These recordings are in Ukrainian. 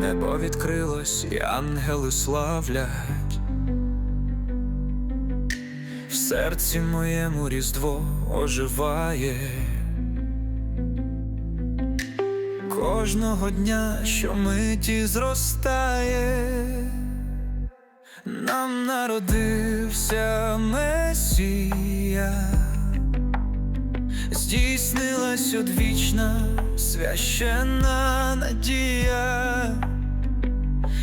Небо відкрилось, і ангели славлять. В серці моєму різдво оживає. Кожного дня, що миті зростає, нам народився Месія, здійснилась одвічна священна надія,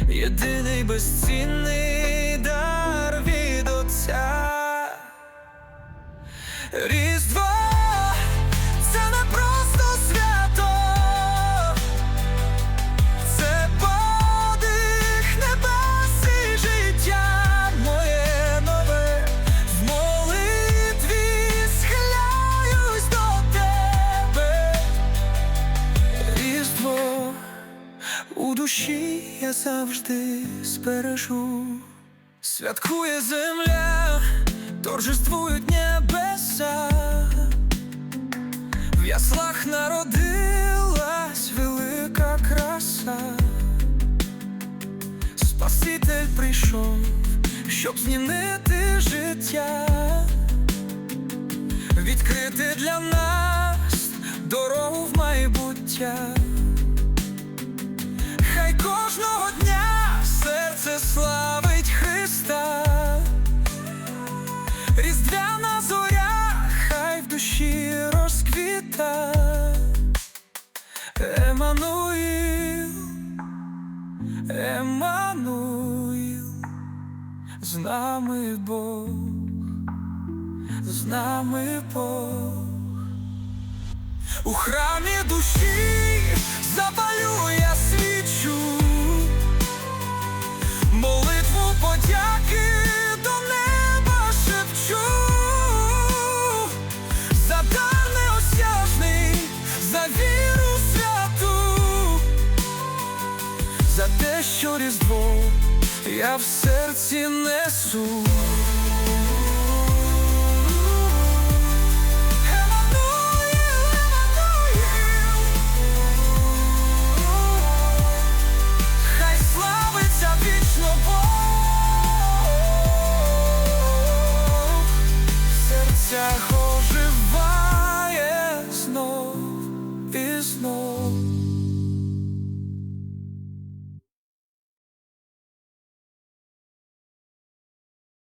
єдиний безцінний дар від Отця. Різдво душі я завжди збережу. Святкує земля, торжествують небеса, в яслах народилась велика краса. Спаситель прийшов, щоб змінити життя, відкрити для нас дорогу в майбуття. Кожного дня серце славить Христа, Різдвяна зоря, хай в душі розквіта, Еммануїл, Еммануїл, з нами Бог, з нами Бог. У храмі душі за те, що різдво я в серці несу.